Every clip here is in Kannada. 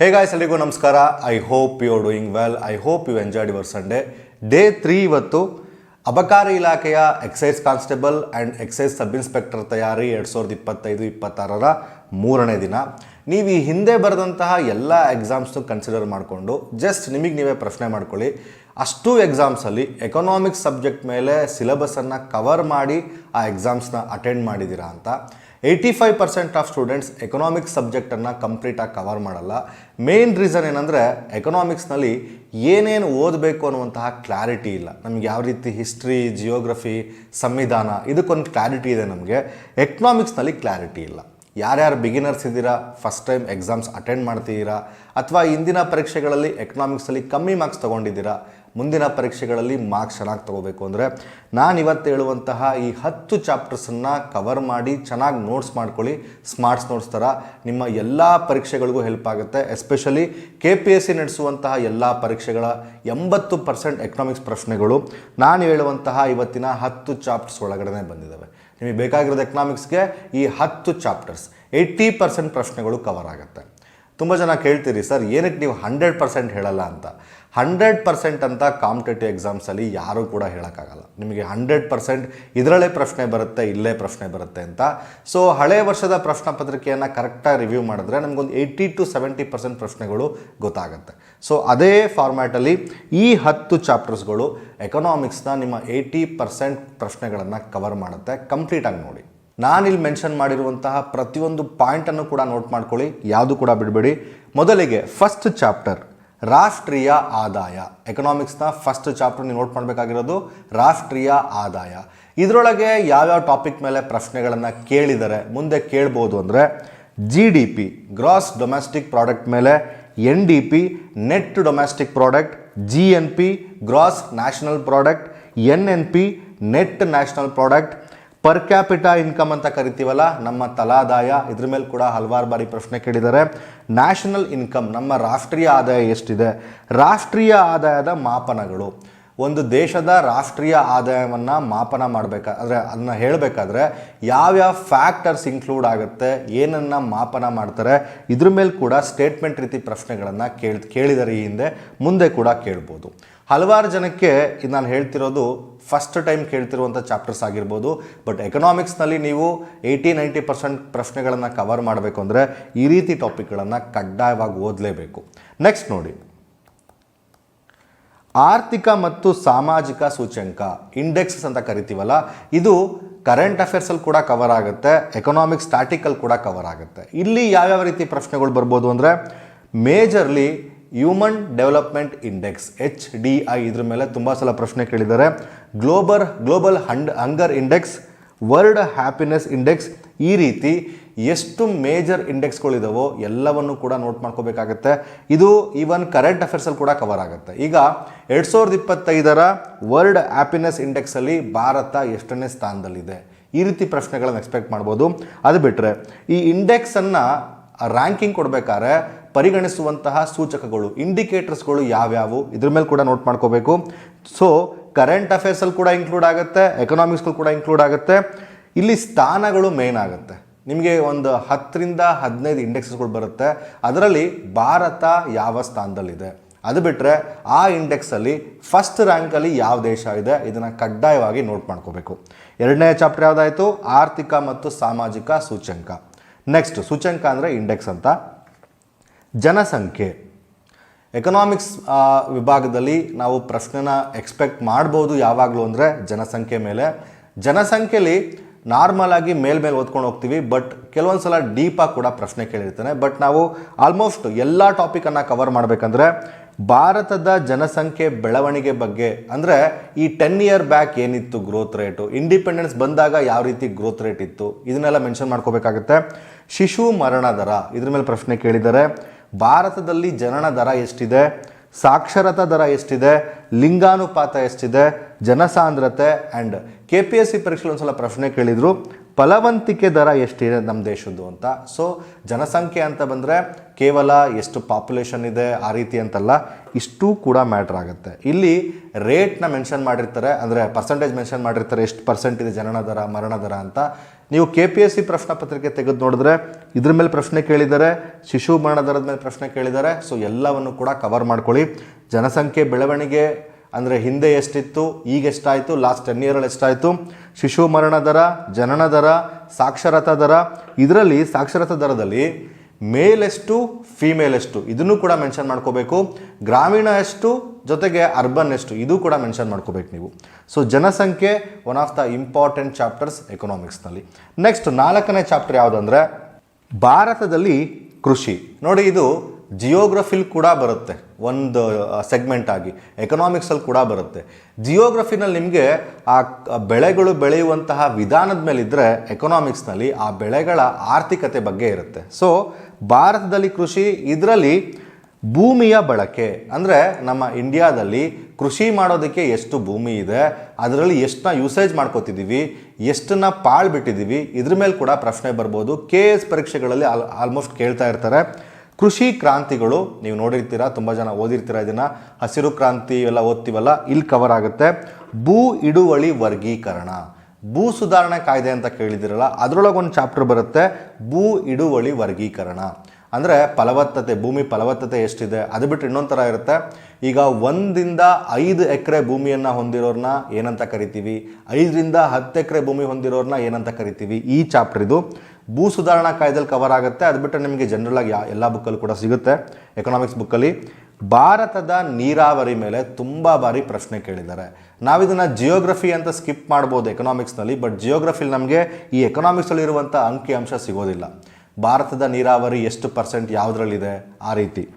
ಹೇ ಗಾಯ್ಸ್ ಎಲ್ರಿಗೂ ನಮಸ್ಕಾರ. I hope you are doing well I hope you enjoyed your Sunday day three ಇವತ್ತು ಅಬಕಾರಿ ಇಲಾಖೆಯ excise constable and excise sub inspector ತಯಾರಿ ಎರಡು ಸಾವಿರದ ಇಪ್ಪತ್ತೈದು, ಇಪ್ಪತ್ತಾರರ ಮೂರನೇ ದಿನ. ನೀವು ಈ ಹಿಂದೆ ಬರೆದಂತಹ ಎಲ್ಲ ಎಕ್ಸಾಮ್ಸ್ನು ಕನ್ಸಿಡರ್ ಮಾಡಿಕೊಂಡು ಜಸ್ಟ್ ನಿಮಗೆ ನೀವೇ ಪ್ರಶ್ನೆ ಮಾಡ್ಕೊಳ್ಳಿ. ಅಷ್ಟು ಎಕ್ಸಾಮ್ಸಲ್ಲಿ ಎಕನಾಮಿಕ್ಸ್ ಸಬ್ಜೆಕ್ಟ್ ಮೇಲೆ ಸಿಲೆಬಸನ್ನು ಕವರ್ ಮಾಡಿ ಆ ಎಕ್ಸಾಮ್ಸ್ನ ಅಟೆಂಡ್ ಮಾಡಿದ್ದೀರಾ ಅಂತ. Eighty five percent of students economics ಸಬ್ಜೆಕ್ಟನ್ನು ಕಂಪ್ಲೀಟಾಗಿ ಕವರ್ ಮಾಡಲ್ಲ. ಮೇನ್ ರೀಸನ್ ಏನಂದರೆ ಎಕನಾಮಿಕ್ಸ್ನಲ್ಲಿ ಏನೇನು ಓದಬೇಕು ಅನ್ನುವಂತಹ ಕ್ಲಾರಿಟಿ ಇಲ್ಲ. ನಮ್ಗೆ ಯಾವ ರೀತಿ ಹಿಸ್ಟ್ರಿ ಜಿಯೋಗ್ರಫಿ ಸಂವಿಧಾನ ಇದಕ್ಕೊಂದು ಕ್ಲಾರಿಟಿ ಇದೆ ನಮಗೆ. ಎಕನಾಮಿಕ್ಸ್ನಲ್ಲಿ ಕ್ಲಾರಿಟಿ ಇಲ್ಲ. ಯಾರ್ಯಾರು ಬಿಗಿನರ್ಸ್ ಇದ್ದೀರಾ ಫಸ್ಟ್ ಟೈಮ್ ಎಕ್ಸಾಮ್ಸ್ ಅಟೆಂಡ್ ಮಾಡ್ತಿದ್ದೀರಾ, ಅಥವಾ ಇಂದಿನ ಪರೀಕ್ಷೆಗಳಲ್ಲಿ ಎಕನಾಮಿಕ್ಸಲ್ಲಿ ಕಮ್ಮಿ ಮಾರ್ಕ್ಸ್ ತೊಗೊಂಡಿದ್ದೀರಾ ಮುಂದಿನ ಪರೀಕ್ಷೆಗಳಲ್ಲಿ ಮಾರ್ಕ್ಸ್ ಚೆನ್ನಾಗಿ ತೊಗೋಬೇಕು ಅಂದರೆ ನಾನು ಇವತ್ತು ಹೇಳುವಂತಹ ಈ ಹತ್ತು ಚಾಪ್ಟರ್ಸನ್ನು ಕವರ್ ಮಾಡಿ ಚೆನ್ನಾಗಿ ನೋಟ್ಸ್ ಮಾಡ್ಕೊಳ್ಳಿ. ಸ್ಮಾರ್ಟ್ಸ್ ನೋಟ್ಸ್ ಥರ ನಿಮ್ಮ ಎಲ್ಲ ಪರೀಕ್ಷೆಗಳಿಗೂ ಹೆಲ್ಪ್ ಆಗುತ್ತೆ. Especially K P S C ನಡೆಸುವಂತಹ ಎಲ್ಲ ಪರೀಕ್ಷೆಗಳ ಎಂಬತ್ತು ಪರ್ಸೆಂಟ್ ಎಕನಾಮಿಕ್ಸ್ ಪ್ರಶ್ನೆಗಳು ನಾನು ಹೇಳುವಂತಹ ಇವತ್ತಿನ ಹತ್ತು ಚಾಪ್ಟರ್ಸ್ ಒಳಗಡೆ ಬಂದಿದ್ದಾವೆ ನಿಮಗೆ ಬೇಕಾಗಿರೋದು ಎಕನಾಮಿಕ್ಸ್ಗೆ ಈ ಹತ್ತು ಚಾಪ್ಟರ್ಸ್ ಏಯ್ಟಿ ಪರ್ಸೆಂಟ್ ಪ್ರಶ್ನೆಗಳು ಕವರ್ ಆಗುತ್ತೆ. ತುಂಬ ಜನ ಕೇಳ್ತೀರಿ, ಸರ್, ಏನಕ್ಕೆ ನೀವು ಹಂಡ್ರೆಡ್ ಪರ್ಸೆಂಟ್ ಹೇಳಲ್ಲ ಅಂತ. ಹಂಡ್ರೆಡ್ ಪರ್ಸೆಂಟ್ ಅಂತ ಕಾಂಪಿಟೇಟಿವ್ ಎಕ್ಸಾಮ್ಸಲ್ಲಿ ಯಾರೂ ಕೂಡ ಹೇಳೋಕ್ಕಾಗಲ್ಲ. ನಿಮಗೆ ಹಂಡ್ರೆಡ್ ಪರ್ಸೆಂಟ್ ಇದರಲ್ಲೇ ಪ್ರಶ್ನೆ ಬರುತ್ತೆ, ಇಲ್ಲೇ ಪ್ರಶ್ನೆ ಬರುತ್ತೆ ಅಂತ. ಸೊ ಹಳೆ ವರ್ಷದ ಪ್ರಶ್ನೆ ಪತ್ರಿಕೆಯನ್ನು ಕರೆಕ್ಟಾಗಿ ರಿವ್ಯೂ ಮಾಡಿದ್ರೆ ನಮಗೊಂದು ಏಯ್ಟಿ ಟು ಸೆವೆಂಟಿ ಪರ್ಸೆಂಟ್ ಪ್ರಶ್ನೆಗಳು ಗೊತ್ತಾಗುತ್ತೆ. ಸೊ ಅದೇ ಫಾರ್ಮ್ಯಾಟಲ್ಲಿ ಈ ಹತ್ತು ಚಾಪ್ಟರ್ಸ್ಗಳು ಎಕನಾಮಿಕ್ಸ್ನ ನಿಮ್ಮ ಏಯ್ಟಿ ಪರ್ಸೆಂಟ್ ಪ್ರಶ್ನೆಗಳನ್ನು ಕವರ್ ಮಾಡುತ್ತೆ ಕಂಪ್ಲೀಟಾಗಿ ನೋಡಿ. ನಾನಿಲ್ಲಿ ಮೆನ್ಷನ್ ಮಾಡಿರುವಂತಹ ಪ್ರತಿಯೊಂದು ಪಾಯಿಂಟನ್ನು ಕೂಡ ನೋಟ್ ಮಾಡ್ಕೊಳ್ಳಿ, ಯಾವುದು ಕೂಡ ಬಿಡಬೇಡಿ. ಮೊದಲಿಗೆ ಫಸ್ಟ್ ಚಾಪ್ಟರ್ ರಾಷ್ಟ್ರೀಯ ಆದಾಯ. ಎಕನಾಮಿಕ್ಸ್ನ ಫಸ್ಟ್ ಚಾಪ್ಟರ್ ನೀವು ನೋಟ್ ಮಾಡಬೇಕಾಗಿರೋದು ರಾಷ್ಟ್ರೀಯ ಆದಾಯ. ಇದರೊಳಗೆ ಯಾವ್ಯಾವ ಟಾಪಿಕ್ ಮೇಲೆ ಪ್ರಶ್ನೆಗಳನ್ನು ಕೇಳಿದರೆ, ಮುಂದೆ ಕೇಳ್ಬೋದು ಅಂದರೆ G D P gross domestic product ಮೇಲೆ N D P net domestic product G N P gross national product N N P net national product per capita income ಅಂತ ಕರಿತೀವಲ್ಲ, ನಮ್ಮ ತಲಾದಾಯ, ಇದ್ರ ಮೇಲೆ ಕೂಡ ಹಲವಾರು ಬಾರಿ ಪ್ರಶ್ನೆ ಕೇಳಿದ್ದಾರೆ ನ್ಯಾಷನಲ್ ಇನ್ಕಮ್ ನಮ್ಮ ರಾಷ್ಟ್ರೀಯ ಆದಾಯ ಎಷ್ಟಿದೆ? ರಾಷ್ಟ್ರೀಯ ಆದಾಯದ ಮಾಪನಗಳು. ಒಂದು ದೇಶದ ರಾಷ್ಟ್ರೀಯ ಆದಾಯವನ್ನು ಮಾಪನ ಮಾಡಬೇಕಾದ್ರೆ ಅದನ್ನ ಹೇಳಬೇಕಾದ್ರೆ, ಯಾವ್ಯಾವ ಫ್ಯಾಕ್ಟರ್ಸ್ ಇನ್ಕ್ಲೂಡ್ ಆಗುತ್ತೆ, ಏನನ್ನು ಮಾಪನ ಮಾಡ್ತಾರೆ, ಇದ್ರ ಮೇಲೆ ಕೂಡ ಸ್ಟೇಟ್ಮೆಂಟ್ ರೀತಿ ಪ್ರಶ್ನೆಗಳನ್ನು ಕೇಳಿ, ಕೇಳಿದರೆ ಈ ಹಿಂದೆ. ಮುಂದೆ ಕೂಡ ಕೇಳ್ಬೋದು. ಹಲವಾರು ಜನಕ್ಕೆ ಇದು ನಾನು ಹೇಳ್ತಿರೋದು ಫಸ್ಟ್ ಟೈಮ್ ಕೇಳ್ತಿರುವಂಥ ಚಾಪ್ಟರ್ಸ್ ಆಗಿರ್ಬೋದು ಬಟ್ ಎಕನಾಮಿಕ್ಸ್ನಲ್ಲಿ ನೀವು ಏಯ್ಟಿ ನೈಂಟಿ ಪರ್ಸೆಂಟ್ ಪ್ರಶ್ನೆಗಳನ್ನು ಕವರ್ ಮಾಡಬೇಕು ಅಂದರೆ ಈ ರೀತಿ ಟಾಪಿಕ್ಗಳನ್ನು ಕಡ್ಡಾಯವಾಗಿ ಓದಲೇಬೇಕು. ನೆಕ್ಸ್ಟ್ ನೋಡಿ. ಆರ್ಥಿಕ ಮತ್ತು ಸಾಮಾಜಿಕ ಸೂಚ್ಯಂಕ ಇಂಡೆಕ್ಸಸ್ ಅಂತ ಕರಿತೀವಲ್ಲ, ಇದು ಕರೆಂಟ್ ಅಫೇರ್ಸಲ್ಲಿ ಕೂಡ ಕವರ್ ಆಗುತ್ತೆ ಎಕನಾಮಿಕ್ ಸ್ಟಾಟಿಕಲ್ಲಿ ಕೂಡ ಕವರ್ ಆಗುತ್ತೆ. ಇಲ್ಲಿ ಯಾವ್ಯಾವ ರೀತಿ ಪ್ರಶ್ನೆಗಳು ಬರ್ಬೋದು ಅಂದರೆ majorly human development index H D I ಇದ್ರ ಮೇಲೆ ತುಂಬ ಸಲ ಪ್ರಶ್ನೆ ಕೇಳಿದ್ದಾರೆ. Global global hand hunger index world happiness index ಈ ರೀತಿ ಎಷ್ಟು ಮೇಜರ್ ಇಂಡೆಕ್ಸ್ಗಳಿದಾವೋ ಎಲ್ಲವನ್ನು ಕೂಡ ನೋಟ್ ಮಾಡ್ಕೋಬೇಕಾಗತ್ತೆ. ಇದು ಈವನ್ ಕರೆಂಟ್ ಅಫೇರ್ಸಲ್ಲಿ ಕೂಡ ಕವರ್ ಆಗುತ್ತೆ. ಈಗ ಎರಡು ಸಾವಿರದ ಇಪ್ಪತ್ತೈದರ ವರ್ಲ್ಡ್ ಹ್ಯಾಪಿನೆಸ್ ಇಂಡೆಕ್ಸಲ್ಲಿ ಭಾರತ ಎಷ್ಟನೇ ಸ್ಥಾನದಲ್ಲಿದೆ? ಈ ರೀತಿ ಪ್ರಶ್ನೆಗಳನ್ನು ಎಕ್ಸ್ಪೆಕ್ಟ್ ಮಾಡ್ಬೋದು. ಅದು ಬಿಟ್ಟರೆ ಈ ಇಂಡೆಕ್ಸನ್ನು ರ್ಯಾಂಕಿಂಗ್ ಕೊಡಬೇಕಾದ್ರೆ ಪರಿಗಣಿಸುವಂತಹ ಸೂಚಕಗಳು, ಇಂಡಿಕೇಟರ್ಸ್ಗಳು ಯಾವ್ಯಾವು? ಇದ್ರ ಮೇಲೆ ಕೂಡ ನೋಟ್ ಮಾಡ್ಕೋಬೇಕು. ಸೊ ಕರೆಂಟ್ ಅಫೇರ್ಸಲ್ಲಿ ಕೂಡ ಇನ್ಕ್ಲೂಡ್ ಆಗುತ್ತೆ ಎಕನಾಮಿಕ್ಸ್ಗಳು ಕೂಡ ಇನ್ಕ್ಲೂಡ್ ಆಗುತ್ತೆ. ಇಲ್ಲಿ ಸ್ಥಾನಗಳು ಮೇನ್ ಆಗುತ್ತೆ. ನಿಮಗೆ ಒಂದು ಹತ್ತರಿಂದ ಹದಿನೈದು ಇಂಡೆಕ್ಸ್ಗಳು ಬರುತ್ತೆ. ಅದರಲ್ಲಿ ಭಾರತ ಯಾವ ಸ್ಥಾನದಲ್ಲಿದೆ? ಅದು ಬಿಟ್ಟರೆ ಆ ಇಂಡೆಕ್ಸಲ್ಲಿ ಫಸ್ಟ್ ರ್ಯಾಂಕಲ್ಲಿ ಯಾವ ದೇಶ ಇದೆ? ಇದನ್ನು ಕಡ್ಡಾಯವಾಗಿ ನೋಟ್ ಮಾಡ್ಕೋಬೇಕು. ಎರಡನೇ ಚಾಪ್ಟರ್ ಯಾವುದಾಯಿತು? ಆರ್ಥಿಕ ಮತ್ತು ಸಾಮಾಜಿಕ ಸೂಚ್ಯಂಕ. ನೆಕ್ಸ್ಟ್ ಸೂಚ್ಯಂಕ ಅಂದರೆ ಇಂಡೆಕ್ಸ್ ಅಂತ. ಜನಸಂಖ್ಯೆ. ಎಕನಾಮಿಕ್ಸ್ ವಿಭಾಗದಲ್ಲಿ ನಾವು ಪ್ರಶ್ನೆನ ಎಕ್ಸ್ಪೆಕ್ಟ್ ಮಾಡ್ಬೋದು ಯಾವಾಗಲೂ ಅಂದರೆ ಜನಸಂಖ್ಯೆ ಮೇಲೆ. ಜನಸಂಖ್ಯೆಯಲ್ಲಿ ನಾರ್ಮಲ್ ಆಗಿ ಮೇಲ್ಮೇಲೆ ಓದ್ಕೊಂಡು ಹೋಗ್ತೀವಿ ಬಟ್ ಕೆಲವೊಂದು ಸಲ ಡೀಪಾಗಿ ಕೂಡ ಪ್ರಶ್ನೆ ಕೇಳಿರ್ತಾನೆ. ಬಟ್ ನಾವು ಆಲ್ಮೋಸ್ಟ್ ಎಲ್ಲ ಟಾಪಿಕನ್ನು ಕವರ್ ಮಾಡಬೇಕಂದ್ರೆ ಭಾರತದ ಜನಸಂಖ್ಯೆ ಬೆಳವಣಿಗೆ ಬಗ್ಗೆ ಅಂದರೆ ಈ ಟೆನ್ ಇಯರ್ ಬ್ಯಾಕ್ ಏನಿತ್ತು ಗ್ರೋತ್ ರೇಟು ಇಂಡಿಪೆಂಡೆನ್ಸ್ ಬಂದಾಗ ಯಾವ ರೀತಿ ಗ್ರೋತ್ ರೇಟ್ ಇತ್ತು? ಇದನ್ನೆಲ್ಲ ಮೆನ್ಷನ್ ಮಾಡ್ಕೋಬೇಕಾಗುತ್ತೆ. ಶಿಶು ಮರಣ ದರ, ಇದ್ರ ಮೇಲೆ ಪ್ರಶ್ನೆ ಕೇಳಿದ್ದಾರೆ. ಭಾರತದಲ್ಲಿ ಜನನ ದರ ಎಷ್ಟಿದೆ? ಸಾಕ್ಷರತಾ ದರ ಎಷ್ಟಿದೆ? ಲಿಂಗಾನುಪಾತ ಎಷ್ಟಿದೆ? ಜನಸಾಂದ್ರತೆ and K P S C ಪರೀಕ್ಷೆಲಿ ಒಂದ್ಸಲ ಪ್ರಶ್ನೆ ಕೇಳಿದರು, ಫಲವಂತಿಕೆ ದರ ಎಷ್ಟಿದೆ ನಮ್ಮ ದೇಶದ್ದು ಅಂತ. ಸೊ ಜನಸಂಖ್ಯೆ ಅಂತ ಬಂದರೆ ಕೇವಲ ಎಷ್ಟು ಪಾಪ್ಯುಲೇಷನ್ ಇದೆ, ಆ ರೀತಿ ಅಂತಲ್ಲ, ಇಷ್ಟು ಕೂಡ ಮ್ಯಾಟ್ರ್ ಆಗುತ್ತೆ. ಇಲ್ಲಿ ರೇಟ್ನ ಮೆನ್ಷನ್ ಮಾಡಿರ್ತಾರೆ, ಅಂದರೆ ಪರ್ಸೆಂಟೇಜ್ ಮೆನ್ಷನ್ ಮಾಡಿರ್ತಾರೆ, ಎಷ್ಟು ಪರ್ಸೆಂಟ್ ಇದೆ ಜನನ ದರ, ಮರಣ ದರ ಅಂತ. ನೀವು ಕೆ ಪಿ ಎಸ್ ಸಿ ಪ್ರಶ್ನೆ ಪತ್ರಿಕೆ ತೆಗೆದು ನೋಡಿದ್ರೆ ಇದ್ರ ಮೇಲೆ ಪ್ರಶ್ನೆ ಕೇಳಿದ್ದಾರೆ, ಶಿಶು ಮರಣ ದರದ ಮೇಲೆ ಪ್ರಶ್ನೆ ಕೇಳಿದ್ದಾರೆ ಸೊ ಎಲ್ಲವನ್ನು ಕೂಡ ಕವರ್ ಮಾಡ್ಕೊಳ್ಳಿ. ಜನಸಂಖ್ಯೆ ಬೆಳವಣಿಗೆ ಅಂದರೆ ಹಿಂದೆ ಎಷ್ಟಿತ್ತು, ಈಗ ಎಷ್ಟಾಯಿತು ಲಾಸ್ಟ್ ಟೆನ್ ಇಯರಲ್ಲಿ ಎಷ್ಟಾಯಿತು? ಶಿಶು ಮರಣ ದರ, ಜನನ ದರ, ಸಾಕ್ಷರತಾ ದರ, ಇದರಲ್ಲಿ ಸಾಕ್ಷರತಾ ದರದಲ್ಲಿ ಮೇಲ್ ಎಷ್ಟು ಫೀಮೇಲ್ ಎಷ್ಟು, ಇದನ್ನು ಕೂಡ ಮೆನ್ಷನ್ ಮಾಡ್ಕೋಬೇಕು. ಗ್ರಾಮೀಣ ಎಷ್ಟು ಜೊತೆಗೆ ಅರ್ಬನ್ ಎಷ್ಟು ಇದು ಕೂಡ ಮೆನ್ಷನ್ ಮಾಡ್ಕೋಬೇಕು ನೀವು. ಸೊ ಜನಸಂಖ್ಯೆ one of the important chapters ಎಕನಾಮಿಕ್ಸ್ನಲ್ಲಿ next ನಾಲ್ಕನೇ ಚಾಪ್ಟರ್ ಯಾವುದಂದ್ರೆ, ಭಾರತದಲ್ಲಿ ಕೃಷಿ. ನೋಡಿ, ಇದು ಜಿಯೋಗ್ರಫಿಲ್ ಕೂಡ ಬರುತ್ತೆ, ಒಂದು ಸೆಗ್ಮೆಂಟ್ ಆಗಿ. ಎಕನಾಮಿಕ್ಸಲ್ಲಿ ಕೂಡ ಬರುತ್ತೆ. ಜಿಯೋಗ್ರಫಿನಲ್ಲಿ ನಿಮಗೆ, ಆ, ಬೆಳೆಗಳು ಬೆಳೆಯುವಂತಹ ವಿಧಾನದ ಮೇಲಿದ್ದರೆ ಎಕನಾಮಿಕ್ಸ್ನಲ್ಲಿ ಆ ಬೆಳೆಗಳ ಆರ್ಥಿಕತೆ ಬಗ್ಗೆ ಇರುತ್ತೆ. ಸೊ ಭಾರತದಲ್ಲಿ ಕೃಷಿ, ಇದರಲ್ಲಿ ಭೂಮಿಯ ಬಳಕೆ. ಅಂದರೆ ನಮ್ಮ ಇಂಡಿಯಾದಲ್ಲಿ ಕೃಷಿ ಮಾಡೋದಕ್ಕೆ ಎಷ್ಟು ಭೂಮಿ ಇದೆ, ಅದರಲ್ಲಿ ಎಷ್ಟನ್ನ ಯೂಸೇಜ್ ಮಾಡ್ಕೋತಿದ್ದೀವಿ ಎಷ್ಟನ್ನ ಪಾಳು ಬಿಟ್ಟಿದ್ದೀವಿ ಇದ್ರ ಮೇಲೆ ಕೂಡ ಪ್ರಶ್ನೆ ಬರ್ಬೋದು. ಕೆ ಎಸ್ ಪರೀಕ್ಷೆಗಳಲ್ಲಿ ಆಲ್ ಆಲ್ಮೋಸ್ಟ್ ಕೇಳ್ತಾ ಇರ್ತಾರೆ. ಕೃಷಿ ಕ್ರಾಂತಿಗಳು, ನೀವು ನೋಡಿರ್ತೀರಾ, ತುಂಬ ಜನ ಓದಿರ್ತೀರಾ ಇದನ್ನು. ಹಸಿರು ಕ್ರಾಂತಿ ಎಲ್ಲ ಓದ್ತೀವಲ್ಲ ಇಲ್ಲಿ ಕವರ್ ಆಗುತ್ತೆ. ಭೂ ಇಡುವಳಿ ವರ್ಗೀಕರಣ. ಭೂ ಸುಧಾರಣೆ ಕಾಯ್ದೆ ಅಂತ ಕೇಳಿದಿರಲ್ಲ ಅದರೊಳಗೆ ಒಂದು ಚಾಪ್ಟರ್ ಬರುತ್ತೆ, ಭೂ ಇಡುವಳಿ ವರ್ಗೀಕರಣ. ಅಂದರೆ ಫಲವತ್ತತೆ, ಭೂಮಿ ಫಲವತ್ತತೆ ಎಷ್ಟಿದೆ, ಅದು ಬಿಟ್ಟು ಇನ್ನೊಂದು ಥರ ಇರುತ್ತೆ. ಈಗ ಒಂದಿಂದ ಐದು ಎಕರೆ ಭೂಮಿಯನ್ನು ಹೊಂದಿರೋರನ್ನ ಏನಂತ ಕರಿತೀವಿ? ಐದರಿಂದ ಹತ್ತು ಎಕರೆ ಭೂಮಿ ಹೊಂದಿರೋರ್ನ ಏನಂತ ಕರಿತೀವಿ? ಈ ಚಾಪ್ಟರ್ ಇದು. ಭೂ ಸುಧಾರಣಾ ಕಾಯ್ದಲ್ಲಿ ಕವರ್ ಆಗುತ್ತೆ. ಅದು ಬಿಟ್ಟರೆ ನಿಮಗೆ ಜನರಲ್ ಆಗಿ ಯಾ ಎಲ್ಲ ಬುಕ್ಕಲ್ಲಿ ಕೂಡ ಸಿಗುತ್ತೆ. ಎಕನಾಮಿಕ್ಸ್ ಬುಕ್ಕಲ್ಲಿ ಭಾರತದ ನೀರಾವರಿ ಮೇಲೆ ತುಂಬ ಬಾರಿ ಪ್ರಶ್ನೆ ಕೇಳಿದ್ದಾರೆ. ನಾವಿದನ್ನು ಜಿಯೋಗ್ರಫಿ ಅಂತ ಸ್ಕಿಪ್ ಮಾಡ್ಬೋದು ಎಕನಾಮಿಕ್ಸ್ನಲ್ಲಿ ಬಟ್ ಜಿಯೋಗ್ರಫಿಲಿ ನಮಗೆ ಈ ಎಕನಾಮಿಕ್ಸಲ್ಲಿ ಇರುವಂಥ ಅಂಕಿ ಅಂಶ ಸಿಗೋದಿಲ್ಲ. ಭಾರತದ ನೀರಾವರಿ ಎಷ್ಟು ಪರ್ಸೆಂಟ್ ಯಾವುದರಲ್ಲಿದೆ? ಆ ರೀತಿ.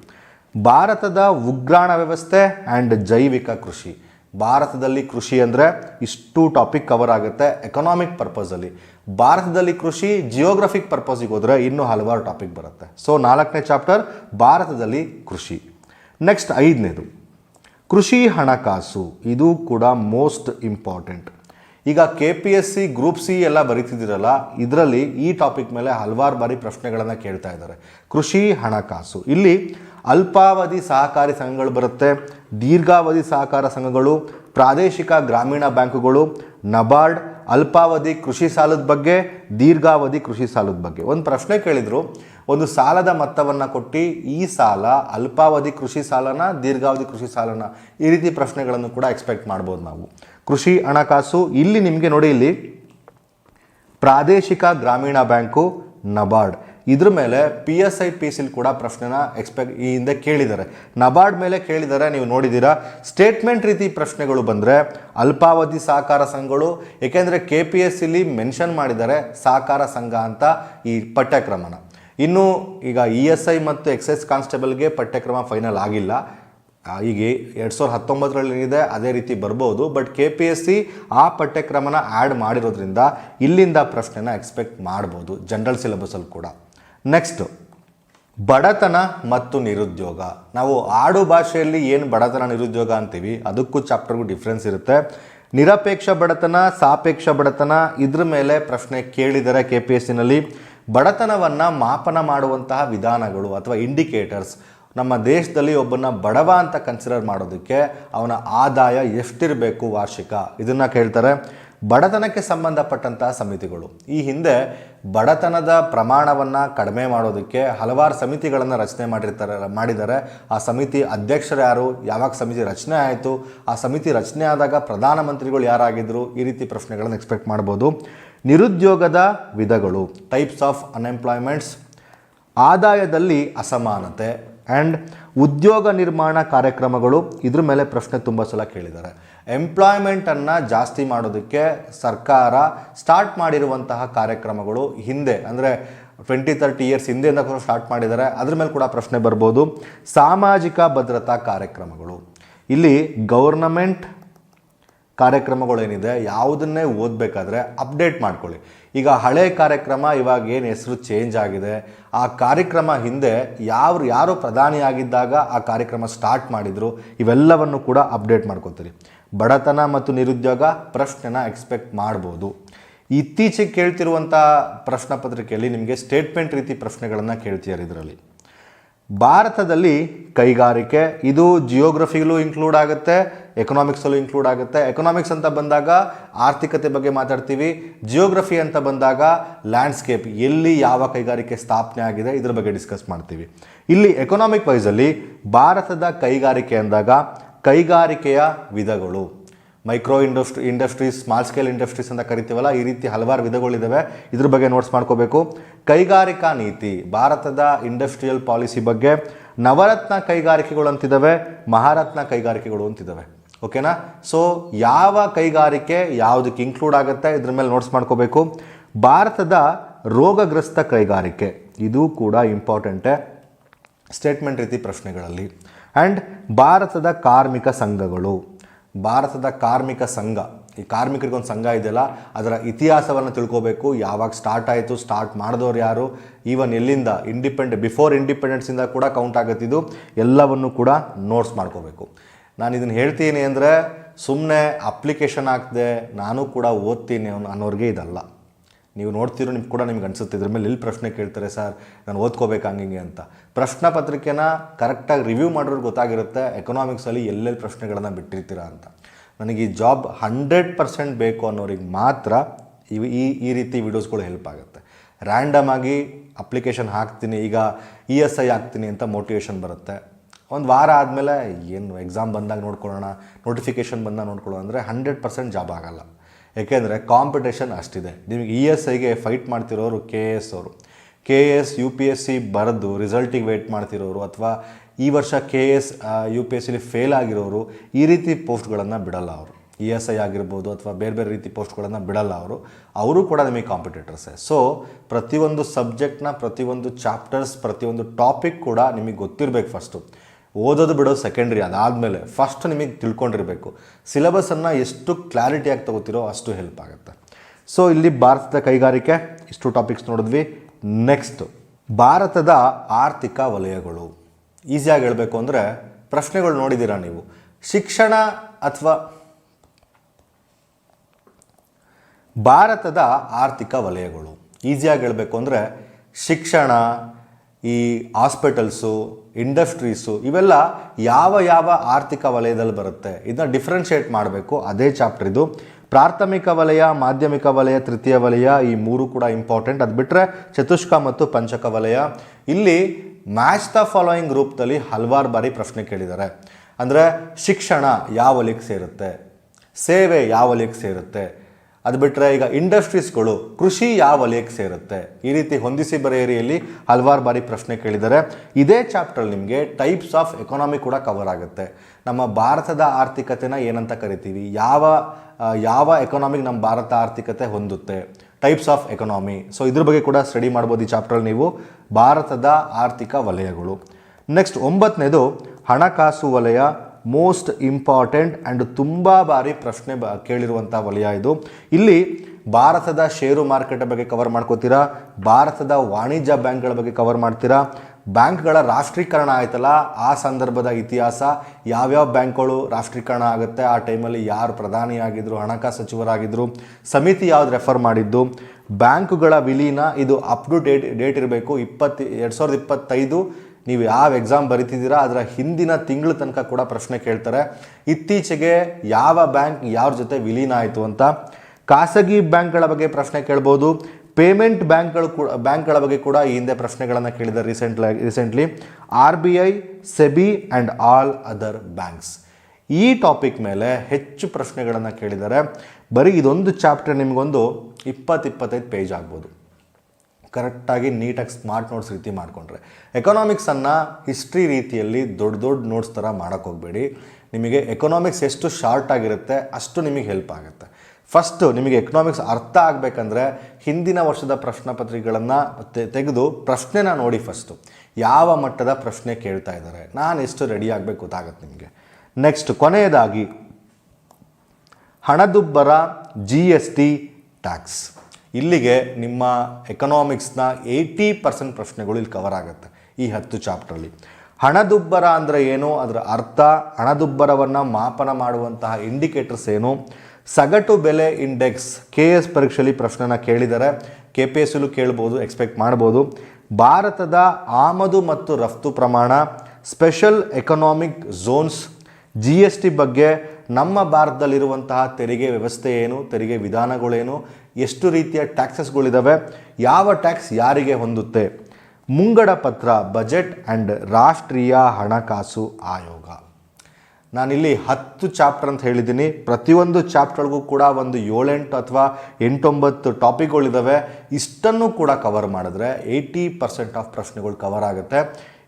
ಭಾರತದ ಉಗ್ರಾಣ ವ್ಯವಸ್ಥೆ ಆ್ಯಂಡ್ ಜೈವಿಕ ಕೃಷಿ. ಭಾರತದಲ್ಲಿ ಕೃಷಿ ಅಂದರೆ ಇಷ್ಟು ಟಾಪಿಕ್ ಕವರ್ ಆಗುತ್ತೆ ಎಕನಾಮಿಕ್ ಪರ್ಪಸಲ್ಲಿ ಭಾರತದಲ್ಲಿ ಕೃಷಿ ಜಿಯೋಗ್ರಫಿಕ್ ಪರ್ಪಸಿಗೆ ಹೋದರೆ ಇನ್ನೂ ಹಲವಾರು ಟಾಪಿಕ್ ಬರುತ್ತೆ. ಸೊ ನಾಲ್ಕನೇ ಚಾಪ್ಟರ್ ಭಾರತದಲ್ಲಿ ಕೃಷಿ. ನೆಕ್ಸ್ಟ್ ಐದನೇದು. ಕೃಷಿ ಹಣಕಾಸು. ಇದು ಕೂಡ ಮೋಸ್ಟ್ ಇಂಪಾರ್ಟೆಂಟ್ ಈಗ K P S C group C ಎಲ್ಲ ಬರೀತಿದ್ದೀರಲ್ಲ, ಇದರಲ್ಲಿ ಈ ಟಾಪಿಕ್ ಮೇಲೆ ಹಲವಾರು ಬಾರಿ ಪ್ರಶ್ನೆಗಳನ್ನು ಕೇಳ್ತಾ ಇದ್ದಾರೆ. ಕೃಷಿ, ಹಣಕಾಸು. ಇಲ್ಲಿ ಅಲ್ಪಾವಧಿ ಸಹಕಾರಿ ಸಂಘಗಳು ಬರುತ್ತೆ, ದೀರ್ಘಾವಧಿ ಸಹಕಾರ ಸಂಘಗಳು, ಪ್ರಾದೇಶಿಕ ಗ್ರಾಮೀಣ ಬ್ಯಾಂಕುಗಳು, ನಬಾರ್ಡ್, ಅಲ್ಪಾವಧಿ ಕೃಷಿ ಸಾಲದ ಬಗ್ಗೆ, ದೀರ್ಘಾವಧಿ ಕೃಷಿ ಸಾಲದ ಬಗ್ಗೆ. ಒಂದು ಪ್ರಶ್ನೆ ಕೇಳಿದರು, ಒಂದು ಸಾಲದ ಮೊತ್ತವನ್ನು ಕೊಟ್ಟು ಈ ಸಾಲ ಅಲ್ಪಾವಧಿ ಕೃಷಿ ಸಾಲನ, ದೀರ್ಘಾವಧಿ ಕೃಷಿ ಸಾಲನ ಈ ರೀತಿ ಪ್ರಶ್ನೆಗಳನ್ನು ಕೂಡ ಎಕ್ಸ್ಪೆಕ್ಟ್ ಮಾಡ್ಬೋದು ನಾವು. ಕೃಷಿ ಹಣಕಾಸು ಇಲ್ಲಿ ನಿಮಗೆ ನೋಡಿ ಇಲ್ಲಿ ಪ್ರಾದೇಶಿಕ ಗ್ರಾಮೀಣ ಬ್ಯಾಂಕು ನಬಾರ್ಡ್. ಇದ್ರ ಮೇಲೆ ಪಿ ಎಸ್ ಐ ಪಿ ಸಿಲ್ ಕೂಡ ಪ್ರಶ್ನೆನ ಎಕ್ಸ್ಪೆಕ್ಟ್ ಈ ಹಿಂದೆ ಕೇಳಿದ್ದಾರೆ. ನಬಾರ್ಡ್ ಮೇಲೆ ಕೇಳಿದ್ದಾರೆ, ನೀವು ನೋಡಿದ್ದೀರಾ? ಸ್ಟೇಟ್ಮೆಂಟ್ ರೀತಿ ಪ್ರಶ್ನೆಗಳು ಬಂದರೆ ಅಲ್ಪಾವಧಿ ಸಹಕಾರ ಸಂಘಗಳು, ಏಕೆಂದರೆ ಕೆ ಪಿ ಎಸ್ ಸಿಲಿ ಮೆನ್ಷನ್ ಮಾಡಿದ್ದಾರೆ ಸಹಕಾರ ಸಂಘ ಅಂತ ಈ ಪಠ್ಯಕ್ರಮನ. ಇನ್ನು ಈಗ ಇ ಎಸ್ ಐ ಮತ್ತು ಎಕ್ಸೈಸ್ ಕಾನ್ಸ್ಟೇಬಲ್ಗೆ ಪಠ್ಯಕ್ರಮ ಫೈನಲ್ ಆಗಿಲ್ಲ. ಈಗ ಎರಡು ಸಾವಿರದ ಹತ್ತೊಂಬತ್ತರಲ್ಲಿ ಏನಿದೆ, ಅದೇ ರೀತಿ ಬರ್ಬೋದು. But K P S C ಆ ಪಠ್ಯಕ್ರಮನ ಆ್ಯಡ್ ಮಾಡಿರೋದ್ರಿಂದ ಇಲ್ಲಿಂದ ಪ್ರಶ್ನೆನ ಎಕ್ಸ್ಪೆಕ್ಟ್ ಮಾಡ್ಬೋದು ಜನರಲ್ ಸಿಲೆಬಸಲ್ಲಿ ಕೂಡ. ನೆಕ್ಸ್ಟು ಬಡತನ ಮತ್ತು ನಿರುದ್ಯೋಗ. ನಾವು ಆಡು ಭಾಷೆಯಲ್ಲಿ ಏನು ಬಡತನ, ನಿರುದ್ಯೋಗ ಅಂತೀವಿ, ಅದಕ್ಕೂ ಚಾಪ್ಟರ್ಗೂ ಡಿಫ್ರೆನ್ಸ್ ಇರುತ್ತೆ. ನಿರಪೇಕ್ಷ ಬಡತನ, ಸಾಪೇಕ್ಷ ಬಡತನ, ಇದ್ರ ಮೇಲೆ ಪ್ರಶ್ನೆ ಕೇಳಿದರೆ ಕೆ ಪಿ ಎಸ್ ಸಿನಲ್ಲಿ ಬಡತನವನ್ನು ಮಾಪನ ಮಾಡುವಂತಹ ವಿಧಾನಗಳು ಅಥವಾ ಇಂಡಿಕೇಟರ್ಸ್ ನಮ್ಮ ದೇಶದಲ್ಲಿ ಒಬ್ಬನ ಬಡವ ಅಂತ ಕನ್ಸಿಡರ್ ಮಾಡೋದಕ್ಕೆ ಅವನ ಆದಾಯ ಎಷ್ಟಿರಬೇಕು ವಾರ್ಷಿಕ? ಇದನ್ನು ಕೇಳ್ತಾರೆ. ಬಡತನಕ್ಕೆ ಸಂಬಂಧಪಟ್ಟಂತಹ ಸಮಿತಿಗಳು. ಈ ಹಿಂದೆ ಬಡತನದ ಪ್ರಮಾಣವನ್ನು ಕಡಿಮೆ ಮಾಡೋದಕ್ಕೆ ಹಲವಾರು ಸಮಿತಿಗಳನ್ನು ರಚನೆ ಮಾಡಿರ್ತಾರೆ, ಮಾಡಿದ್ದಾರೆ. ಆ ಸಮಿತಿ ಅಧ್ಯಕ್ಷರು ಯಾರು? ಯಾವಾಗ ಸಮಿತಿ ರಚನೆ ಆಯಿತು? ಆ ಸಮಿತಿ ರಚನೆ ಆದಾಗ ಪ್ರಧಾನಮಂತ್ರಿಗಳು ಯಾರಾಗಿದ್ದರು ಈ ರೀತಿ ಪ್ರಶ್ನೆಗಳನ್ನು ಎಕ್ಸ್ಪೆಕ್ಟ್ ಮಾಡ್ಬೋದು. ನಿರುದ್ಯೋಗದ ವಿಧಗಳು ಟೈಪ್ಸ್ ಆಫ್ ಅನ್ಎಂಪ್ಲಾಯ್ಮೆಂಟ್ಸ್ ಆದಾಯದಲ್ಲಿ ಅಸಮಾನತೆ ಆ್ಯಂಡ್ ಉದ್ಯೋಗ ನಿರ್ಮಾಣ ಕಾರ್ಯಕ್ರಮಗಳು ಇದ್ರ ಮೇಲೆ ಪ್ರಶ್ನೆ ತುಂಬ ಸಲ ಕೇಳಿದ್ದಾರೆ. ಎಂಪ್ಲಾಯ್ಮೆಂಟನ್ನು ಜಾಸ್ತಿ ಮಾಡೋದಕ್ಕೆ ಸರ್ಕಾರ ಸ್ಟಾರ್ಟ್ ಮಾಡಿರುವಂತಹ ಕಾರ್ಯಕ್ರಮಗಳು ಹಿಂದೆ, ಅಂದರೆ ಟ್ವೆಂಟಿ ತರ್ಟಿ ಇಯರ್ಸ್ ಹಿಂದೆಯಿಂದ ಕೂಡ ಸ್ಟಾರ್ಟ್ ಮಾಡಿದ್ದಾರೆ. ಅದ್ರ ಮೇಲೆ ಕೂಡ ಪ್ರಶ್ನೆ ಬರ್ಬೋದು. ಸಾಮಾಜಿಕ ಭದ್ರತಾ ಕಾರ್ಯಕ್ರಮಗಳು. ಇಲ್ಲಿ ಗೌರ್ನಮೆಂಟ್ ಕಾರ್ಯಕ್ರಮಗಳೇನಿದೆ, ಯಾವುದನ್ನೇ ಓದಬೇಕಾದ್ರೆ ಅಪ್ಡೇಟ್ ಮಾಡ್ಕೊಳ್ಳಿ. ಈಗ ಹಳೆ ಕಾರ್ಯಕ್ರಮ ಇವಾಗ ಏನು ಹೆಸರು ಚೇಂಜ್ ಆಗಿದೆ, ಆ ಕಾರ್ಯಕ್ರಮ ಹಿಂದೆ ಯಾರು ಯಾರು ಪ್ರಧಾನಿಯಾಗಿದ್ದಾಗ ಆ ಕಾರ್ಯಕ್ರಮ ಸ್ಟಾರ್ಟ್ ಮಾಡಿದ್ರು, ಇವೆಲ್ಲವನ್ನು ಕೂಡ ಅಪ್ಡೇಟ್ ಮಾಡ್ಕೋತೀರಿ. ಬಡತನ ಮತ್ತು ನಿರುದ್ಯೋಗ ಪ್ರಶ್ನೆನ ಎಕ್ಸ್ಪೆಕ್ಟ್ ಮಾಡ್ಬೋದು. ಇತ್ತೀಚೆಗೆ ಕೇಳ್ತಿರುವಂಥ ಪ್ರಶ್ನೆ ಪತ್ರಿಕೆಯಲ್ಲಿ ನಿಮಗೆ ಸ್ಟೇಟ್ಮೆಂಟ್ ರೀತಿ ಪ್ರಶ್ನೆಗಳನ್ನು ಕೇಳ್ತಿದ್ದಾರೆ ಇದರಲ್ಲಿ. ಭಾರತದಲ್ಲಿ ಕೈಗಾರಿಕೆ, ಇದು ಜಿಯೋಗ್ರಫಿಲೂ ಇನ್ಕ್ಲೂಡ್ ಆಗುತ್ತೆ ಎಕನಾಮಿಕ್ಸಲ್ಲೂ ಇನ್ಕ್ಲೂಡ್ ಆಗುತ್ತೆ. ಎಕನಾಮಿಕ್ಸ್ ಅಂತ ಬಂದಾಗ ಆರ್ಥಿಕತೆ ಬಗ್ಗೆ ಮಾತಾಡ್ತೀವಿ ಜಿಯೋಗ್ರಫಿ ಅಂತ ಬಂದಾಗ ಲ್ಯಾಂಡ್ಸ್ಕೇಪ್ ಎಲ್ಲಿ ಯಾವ ಕೈಗಾರಿಕೆ ಸ್ಥಾಪನೆ ಆಗಿದೆ, ಇದ್ರ ಬಗ್ಗೆ ಡಿಸ್ಕಸ್ ಮಾಡ್ತೀವಿ. ಇಲ್ಲಿ ಎಕನಾಮಿಕ್ ವೈಸಲ್ಲಿ ಭಾರತದ ಕೈಗಾರಿಕೆ ಅಂದಾಗ ಕೈಗಾರಿಕೆಯ ವಿಧಗಳು. Micro industry, industries small scale industries ಅಂತ ಕರಿತೀವಲ್ಲ, ಈ ರೀತಿ ಹಲವಾರು ವಿಧಗಳಿದ್ದಾವೆ ಇದ್ರ ಬಗ್ಗೆ ನೋಟ್ಸ್ ಮಾಡ್ಕೋಬೇಕು. ಕೈಗಾರಿಕಾ ನೀತಿ, ಭಾರತದ ಇಂಡಸ್ಟ್ರಿಯಲ್ ಪಾಲಿಸಿ ಬಗ್ಗೆ ನವರತ್ನ ಕೈಗಾರಿಕೆಗಳು ಅಂತಿದ್ದಾವೆ ಮಹಾರತ್ನ ಕೈಗಾರಿಕೆಗಳು ಅಂತಿದ್ದಾವೆ ಓಕೆನಾ ಸೊ ಯಾವ ಕೈಗಾರಿಕೆ ಯಾವುದಕ್ಕೆ ಇನ್ಕ್ಲೂಡ್ ಆಗುತ್ತೆ, ಇದ್ರ ಮೇಲೆ ನೋಟ್ಸ್ ಮಾಡ್ಕೋಬೇಕು. ಭಾರತದ ರೋಗಗ್ರಸ್ತ ಕೈಗಾರಿಕೆ, ಇದು ಕೂಡ ಇಂಪಾರ್ಟೆಂಟೆ ಸ್ಟೇಟ್ಮೆಂಟ್ ರೀತಿ ಪ್ರಶ್ನೆಗಳಲ್ಲಿ. ಆ್ಯಂಡ್ ಭಾರತದ ಕಾರ್ಮಿಕ ಸಂಘಗಳು. ಭಾರತದ ಕಾರ್ಮಿಕ ಸಂಘ. ಈ ಕಾರ್ಮಿಕರಿಗೊಂದು ಸಂಘ ಇದೆಯಲ್ಲ, ಅದರ ಇತಿಹಾಸವನ್ನು ತಿಳ್ಕೋಬೇಕು. ಯಾವಾಗ ಸ್ಟಾರ್ಟ್ ಆಯಿತು ಸ್ಟಾರ್ಟ್ ಮಾಡಿದವರು ಯಾರು? ಈವನ್ ಎಲ್ಲಿಂದ? ಇಂಡಿಪೆಂಡ್ ಬಿಫೋರ್ ಇಂಡಿಪೆಂಡೆನ್ಸಿಂದ ಕೂಡ ಕೌಂಟ್ ಆಗುತ್ತಿದ್ದು ಎಲ್ಲವನ್ನು ಕೂಡ ನೋಟ್ಸ್ ಮಾಡ್ಕೋಬೇಕು. ನಾನು ಇದನ್ನು ಹೇಳ್ತೀನಿ ಅಂದರೆ ಸುಮ್ಮನೆ ಅಪ್ಲಿಕೇಶನ್ ಹಾಕ್ದೆ ನಾನು ಕೂಡ ಓದ್ತೀನಿ ಅನ್ನೋ- ಅನ್ನೋರಿಗೆ ಇದಲ್ಲ. ನೀವು ನೋಡ್ತಿರೋ ನಿಮ್ಗೆ ಕೂಡ ನಿಮ್ಗೆ ಅನ್ಸುತ್ತೆ. ಇದ್ರ ಮೇಲೆ ಇಲ್ಲಿ ಪ್ರಶ್ನೆ ಕೇಳ್ತಾರೆ, ಸರ್, ನಾನು ಓದ್ಕೋಬೇಕು ಹಂಗಿಂಗೆ ಅಂತ. ಪ್ರಶ್ನೆ ಪತ್ರಿಕೆನ ಕರೆಕ್ಟಾಗಿ ರಿವ್ಯೂ ಮಾಡೋರು ಗೊತ್ತಾಗಿರುತ್ತೆ ಎಕನಾಮಿಕ್ಸಲ್ಲಿ ಎಲ್ಲೆಲ್ಲಿ ಪ್ರಶ್ನೆಗಳನ್ನು ಬಿಟ್ಟಿರ್ತೀರಾ ಅಂತ. ನನಗೆ ಈ ಜಾಬ್ ಹಂಡ್ರೆಡ್ ಪರ್ಸೆಂಟ್ ಬೇಕು ಅನ್ನೋರಿಗೆ ಮಾತ್ರ ಈ ಈ ರೀತಿ ವಿಡಿಯೋಸ್ಗಳು ಹೆಲ್ಪ್ ಆಗುತ್ತೆ. ರ್ಯಾಂಡಮ್ ಆಗಿ ಅಪ್ಲಿಕೇಶನ್ ಹಾಕ್ತೀನಿ, ಈಗ ಇ ಎಸ್ ಐ ಹಾಕ್ತೀನಿ ಅಂತ ಮೋಟಿವೇಶನ್ ಬರುತ್ತೆ. ಒಂದು ವಾರ ಆದಮೇಲೆ ಏನು, ಎಕ್ಸಾಮ್ ಬಂದಾಗ ನೋಡ್ಕೊಳ್ಳೋಣ ನೋಟಿಫಿಕೇಷನ್ ಬಂದಾಗ ನೋಡ್ಕೊಳ್ಳೋಣ. ಅಂದರೆ ಹಂಡ್ರೆಡ್ ಪರ್ಸೆಂಟ್ ಜಾಬ್ ಆಗಲ್ಲ. ಏಕೆಂದರೆ ಕಾಂಪಿಟೇಷನ್ ಅಷ್ಟಿದೆ. ನಿಮಗೆ ಇ ಎಸ್ ಐಗೆ ಫೈಟ್ ಮಾಡ್ತಿರೋರು ಕೆ ಎ ಎಸ್ ಅವರು. K S U P S C ಬರೆದು ರಿಸಲ್ಟಿಗೆ ವೆಯ್ಟ್ ಮಾಡ್ತಿರೋರು ಅಥವಾ ಈ ವರ್ಷ K S U P S ಸಿಲಿ fail ಆಗಿರೋರು ಈ ರೀತಿ ಪೋಸ್ಟ್ಗಳನ್ನು ಬಿಡಲ್ಲ ಅವರು. ಇ ಎಸ್ ಐ ಆಗಿರ್ಬೋದು ಅಥವಾ ಬೇರೆ ಬೇರೆ ರೀತಿ ಪೋಸ್ಟ್ಗಳನ್ನು ಬಿಡಲ್ಲ ಅವರು. ಅವರು ಕೂಡ ನಿಮಗೆ ಕಾಂಪಿಟೇಟರ್ಸೇ ಸೊ ಪ್ರತಿಯೊಂದು ಸಬ್ಜೆಕ್ಟ್ನ ಪ್ರತಿಯೊಂದು ಚಾಪ್ಟರ್ಸ್ ಪ್ರತಿಯೊಂದು ಟಾಪಿಕ್ ಕೂಡ ನಿಮಗೆ ಗೊತ್ತಿರಬೇಕು ಫಸ್ಟು ಓದೋದು ಬಿಡೋದು ಸೆಕೆಂಡ್ರಿ ಅದಾದಮೇಲೆ ಫಸ್ಟ್ ನಿಮಗೆ ತಿಳ್ಕೊಂಡಿರಬೇಕು. ಸಿಲೆಬಸನ್ನು ಎಷ್ಟು ಕ್ಲಾರಿಟಿಯಾಗಿ ತಗೋತಿರೋ ಅಷ್ಟು ಹೆಲ್ಪ್ ಆಗುತ್ತೆ. ಸೊ ಇಲ್ಲಿ ಭಾರತದ ಕೈಗಾರಿಕೆ, ಇಷ್ಟು ಟಾಪಿಕ್ಸ್ ನೋಡಿದ್ವಿ. ನೆಕ್ಸ್ಟ್ ಭಾರತದ ಆರ್ಥಿಕ ವಲಯಗಳು. ಈಸಿಯಾಗಿ ಹೇಳಬೇಕು ಅಂದರೆ ಪ್ರಶ್ನೆಗಳು ನೋಡಿದ್ದೀರಾ ನೀವು. ಶಿಕ್ಷಣ ಅಥವಾ ಭಾರತದ ಆರ್ಥಿಕ ವಲಯಗಳು. ಈಸಿಯಾಗಿ ಹೇಳಬೇಕು ಅಂದರೆ ಶಿಕ್ಷಣ ಈ ಹಾಸ್ಪಿಟಲ್ಸು ಇಂಡಸ್ಟ್ರೀಸು ಇವೆಲ್ಲ ಯಾವ ಯಾವ ಆರ್ಥಿಕ ವಲಯದಲ್ಲಿ ಬರುತ್ತೆ? ಇದನ್ನ ಡಿಫ್ರೆನ್ಷಿಯೇಟ್ ಮಾಡಬೇಕು. ಅದೇ ಚಾಪ್ಟರ್ ಇದು. ಪ್ರಾಥಮಿಕ ವಲಯ, ಮಾಧ್ಯಮಿಕ ವಲಯ, ತೃತೀಯ ವಲಯ ಈ ಮೂರು ಕೂಡ ಇಂಪಾರ್ಟೆಂಟ್ ಅದು ಬಿಟ್ಟರೆ ಚತುಷ್ಕ ಮತ್ತು ಪಂಚಕ ವಲಯ. ಇಲ್ಲಿ ಮ್ಯಾಚ್ ದ ಫಾಲೋಯಿಂಗ್ ರೂಪದಲ್ಲಿ ಹಲವಾರು ಬಾರಿ ಪ್ರಶ್ನೆ ಕೇಳಿದ್ದಾರೆ. ಅಂದರೆ ಶಿಕ್ಷಣ ಯಾವ ವಲಯಕ್ಕೆ ಸೇರುತ್ತೆ? ಸೇವೆ ಯಾವ ವಲಯಕ್ಕೆ ಸೇರುತ್ತೆ? ಅದು ಬಿಟ್ಟರೆ ಈಗ ಇಂಡಸ್ಟ್ರೀಸ್ಗಳು ಕೃಷಿ ಯಾವ ವಲಯಕ್ಕೆ ಸೇರುತ್ತೆ? ಈ ರೀತಿ ಹೊಂದಿಸಿ ಬರೆಯರಿಯಲ್ಲಿ ಹಲವಾರು ಬಾರಿ ಪ್ರಶ್ನೆ ಕೇಳಿದ್ದಾರೆ. ಇದೇ ಚಾಪ್ಟರ್ ನಿಮಗೆ ಟೈಪ್ಸ್ ಆಫ್ ಎಕಾನಮಿ ಕೂಡ ಕವರ್ ಆಗುತ್ತೆ. ನಮ್ಮ ಭಾರತದ ಆರ್ಥಿಕತೆನ ಏನಂತ ಕರಿತೀವಿ? ಯಾವ ಯಾವ ಎಕಾನಮಿಗೆ ನಮ್ಮ ಭಾರತ ಆರ್ಥಿಕತೆ ಹೊಂದುತ್ತೆ? Types of economy. ಸೊ ಇದ್ರ ಬಗ್ಗೆ ಕೂಡ ಸ್ಟಡಿ ಮಾಡ್ಬೋದು ಈ ಚಾಪ್ಟರ್ ನೀವು. ಭಾರತದ ಆರ್ಥಿಕ ವಲಯಗಳು. ನೆಕ್ಸ್ಟ್ ಒಂಬತ್ತನೇದು ಹಣಕಾಸು ವಲಯ. ಮೋಸ್ಟ್ ಇಂಪಾರ್ಟೆಂಟ್ ಆ್ಯಂಡ್ ತುಂಬ ಬಾರಿ ಪ್ರಶ್ನೆ ಬ ಕೇಳಿರುವಂಥ ವಲಯ ಇದು. ಇಲ್ಲಿ ಭಾರತದ ಷೇರು ಮಾರ್ಕೆಟ್ ಬಗ್ಗೆ ಕವರ್ ಮಾಡ್ಕೋತೀರಾ? ಭಾರತದ ವಾಣಿಜ್ಯ ಬ್ಯಾಂಕ್ಗಳ ಬಗ್ಗೆ ಕವರ್ ಮಾಡ್ತೀರಾ? ಬ್ಯಾಂಕ್ಗಳ ರಾಷ್ಟ್ರೀಕರಣ ಆಯ್ತಲ್ಲ? ಆ ಸಂದರ್ಭದ ಇತಿಹಾಸ, ಯಾವ್ಯಾವ ಬ್ಯಾಂಕ್ಗಳು ರಾಷ್ಟ್ರೀಕರಣ ಆಗುತ್ತೆ? ಆ ಟೈಮಲ್ಲಿ ಯಾರು ಪ್ರಧಾನಿಯಾಗಿದ್ದರು ಹಣಕಾಸು ಸಚಿವರಾಗಿದ್ದರು ಸಮಿತಿ ಯಾವ್ದು ರೆಫರ್ ಮಾಡಿದ್ದು? ಬ್ಯಾಂಕುಗಳ ವಿಲೀನ ಇದು ಅಪ್ ಟು ಡೇಟ್ ಡೇಟ್ ಇರಬೇಕು. ಇಪ್ಪತ್ತು ಎರಡು ಸಾವಿರದ ಇಪ್ಪತ್ತೈದು ನೀವು ಯಾವ ಎಕ್ಸಾಮ್ ಬರಿತಿದ್ದೀರಾ, ಅದರ ಹಿಂದಿನ ತಿಂಗಳ ತನಕ ಕೂಡ ಪ್ರಶ್ನೆ ಕೇಳ್ತಾರೆ. ಇತ್ತೀಚೆಗೆ ಯಾವ ಬ್ಯಾಂಕ್ ಯಾರ ಜೊತೆ ವಿಲೀನ ಆಯಿತು ಅಂತ ಖಾಸಗಿ ಬ್ಯಾಂಕ್ಗಳ ಬಗ್ಗೆ ಪ್ರಶ್ನೆ ಕೇಳ್ಬೋದು. ಪೇಮೆಂಟ್ ಬ್ಯಾಂಕ್ಗಳು ಕೂಡ, ಬ್ಯಾಂಕ್ಗಳ ಬಗ್ಗೆ ಕೂಡ ಈ ಹಿಂದೆ ಪ್ರಶ್ನೆಗಳನ್ನು ಕೇಳಿದ್ದಾರೆ recently recently R B I SEBI and all other banks ಈ ಟಾಪಿಕ್ ಮೇಲೆ ಹೆಚ್ಚು ಪ್ರಶ್ನೆಗಳನ್ನು ಕೇಳಿದ್ದಾರೆ. ಬರೀ ಇದೊಂದು ಚಾಪ್ಟರ್ ನಿಮಗೊಂದು ಇಪ್ಪತ್ತಿಪ್ಪತ್ತೈದು ಪೇಜ್ ಆಗ್ಬೋದು. ಕರೆಕ್ಟಾಗಿ ನೀಟಾಗಿ ಸ್ಮಾರ್ಟ್ ನೋಟ್ಸ್ ರೀತಿ ಮಾಡಿಕೊಂಡ್ರೆ. ಎಕನಾಮಿಕ್ಸನ್ನು ಹಿಸ್ಟ್ರಿ ರೀತಿಯಲ್ಲಿ ದೊಡ್ಡ ದೊಡ್ಡ ನೋಟ್ಸ್ ಥರ ಮಾಡೋಕ್ಕೆ ಹೋಗಬೇಡಿ. ನಿಮಗೆ ಎಕನಾಮಿಕ್ಸ್ ಎಷ್ಟು ಶಾರ್ಟ್ ಆಗಿರುತ್ತೆ ಅಷ್ಟು ನಿಮಗೆ ಹೆಲ್ಪ್ ಆಗುತ್ತೆ. ಫಸ್ಟು ನಿಮಗೆ ಎಕನಾಮಿಕ್ಸ್ ಅರ್ಥ ಆಗಬೇಕಂದ್ರೆ ಹಿಂದಿನ ವರ್ಷದ ಪ್ರಶ್ನೆ ಪತ್ರಿಕೆಗಳನ್ನು ತೆಗೆದು ಪ್ರಶ್ನೆನ ನೋಡಿ ಫಸ್ಟು ಯಾವ ಮಟ್ಟದ ಪ್ರಶ್ನೆ ಕೇಳ್ತಾ ಇದ್ದಾರೆ? ನಾನು ಎಷ್ಟು ರೆಡಿ ಆಗಬೇಕು ಗೊತ್ತಾಗತ್ತೆ ನಿಮಗೆ. ನೆಕ್ಸ್ಟ್ ಕೊನೆಯದಾಗಿ ಹಣದುಬ್ಬರ ಜಿ ಎಸ್ ಟಿ ಟ್ಯಾಕ್ಸ್ ಇಲ್ಲಿಗೆ ನಿಮ್ಮ ಎಕನಾಮಿಕ್ಸ್ನ ಏಯ್ಟಿ ಪರ್ಸೆಂಟ್ ಪ್ರಶ್ನೆಗಳು ಇಲ್ಲಿ ಕವರ್ ಆಗುತ್ತೆ ಈ ಹತ್ತು ಚಾಪ್ಟ್ರಲ್ಲಿ ಹಣದುಬ್ಬರ ಅಂದರೆ ಏನು? ಅದರ ಅರ್ಥ, ಹಣದುಬ್ಬರವನ್ನು ಮಾಪನ ಮಾಡುವಂತಹ ಇಂಡಿಕೇಟರ್ಸ್ ಏನು? ಸಗಟು ಬೆಲೆ ಇಂಡೆಕ್ಸ್ ಕೆ ಎಸ್ ಪರೀಕ್ಷೆಯಲ್ಲಿ ಪ್ರಶ್ನೆನ ಕೇಳಿದರೆ ಕೆ ಪಿ ಎಸ್ ಕೇಳ್ಬೋದು ಎಕ್ಸ್ಪೆಕ್ಟ್ ಮಾಡ್ಬೋದು. ಭಾರತದ ಆಮದು ಮತ್ತು ರಫ್ತು ಪ್ರಮಾಣ special economic zones G S T ಬಗ್ಗೆ ನಮ್ಮ ಭಾರತದಲ್ಲಿರುವಂತಹ ತೆರಿಗೆ ವ್ಯವಸ್ಥೆ ಏನು, ತೆರಿಗೆ ವಿಧಾನಗಳೇನು, ಎಷ್ಟು ರೀತಿಯ ಟ್ಯಾಕ್ಸಸ್ಗಳಿದ್ದಾವೆ ಯಾವ ಟ್ಯಾಕ್ಸ್ ಯಾರಿಗೆ ಹೊಂದುತ್ತೆ? ಮುಂಗಡ ಪತ್ರ, ಬಜೆಟ್ ಆ್ಯಂಡ್ ರಾಷ್ಟ್ರೀಯ ಹಣಕಾಸು ಆಯೋಗ. ನಾನಿಲ್ಲಿ ಹತ್ತು ಚಾಪ್ಟರ್ ಅಂತ ಹೇಳಿದ್ದೀನಿ. ಪ್ರತಿಯೊಂದು ಚಾಪ್ಟರ್ಗೂ ಕೂಡ ಒಂದು ಏಳೆಂಟು ಅಥವಾ ಎಂಟೊಂಬತ್ತು ಟಾಪಿಕ್ಗಳಿದ್ದಾವೆ ಇಷ್ಟನ್ನು ಕೂಡ ಕವರ್ ಮಾಡಿದ್ರೆ ಏಯ್ಟಿ ಪರ್ಸೆಂಟ್ ಆಫ್ ಪ್ರಶ್ನೆಗಳು ಕವರ್ ಆಗುತ್ತೆ.